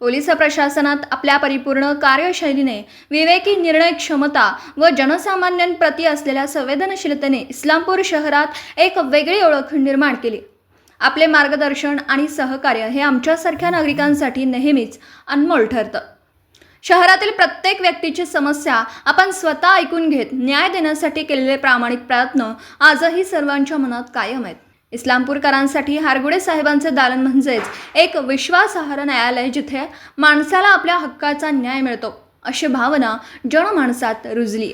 Police प्रशासनात आपल्या परिपूर्ण कार्यशैलीने विवेकी निर्णय क्षमता व जनसामान्यांप्रती असलेल्या संवेदनशीलतेने इस्लामपूर शहरात एक वेगळी ओळख निर्माण केली. आपले मार्गदर्शन आणि सहकार्य हे आमच्यासारख्या नागरिकांसाठी नेहमीच अनमोल ठरतं. शहरातील प्रत्येक व्यक्तीची समस्या आपण स्वतः ऐकून घेत न्याय देण्यासाठी केलेले प्रामाणिक प्रयत्न आजही सर्वांच्या मनात कायम आहेत. इस्लामपूरकरांसाठी हारगुडे साहेबांचं दालन म्हणजेच एक विश्वासार्ह न्यायालय जिथे माणसाला आपल्या हक्काचा न्याय मिळतो अशी भावना जनमाणसात रुजली.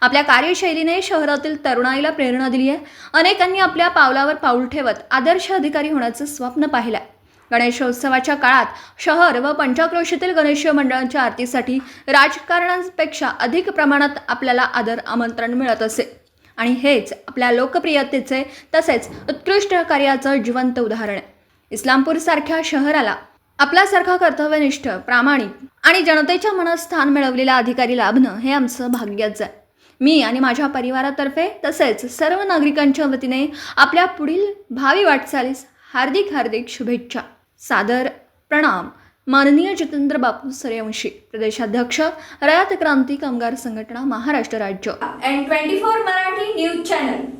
आपल्या कार्यशैलीने शहरातील तरुणाईला प्रेरणा दिली आहे. अनेकांनी आपल्या पावलावर पाऊल ठेवत आदर्श अधिकारी होण्याचं स्वप्न पाहिलं आहे गणेशोत्सवाच्या काळात शहर व पंचाक्रोशीतील गणेश मंडळांच्या आरतीसाठी राजकारणांपेक्षा अधिक प्रमाणात आपल्याला आदर आमंत्रण मिळत असे. आणि हेच आपल्या लोकप्रियतेचे तसेच उत्कृष्ट कार्याचं जिवंत उदाहरण आहे. इस्लामपूरसारख्या शहराला आपल्यासारखा कर्तव्यनिष्ठ प्रामाणिक आणि जनतेच्या मनात स्थान मिळवलेला अधिकारी लाभणं हे आमचं भाग्यच आहे. मी आणि माझ्या परिवारातर्फे तसेच सर्व नागरिकांच्या वतीने आपल्या पुढील भावी वाटचालीस हार्दिक हार्दिक शुभेच्छा. सादर प्रणाम. माननीय जितेंद्र बापू सूर्यवंशी प्रदेशाध्यक्ष रयात क्रांती कामगार संघटना महाराष्ट्र राज्य. N twenty four YouTube channel.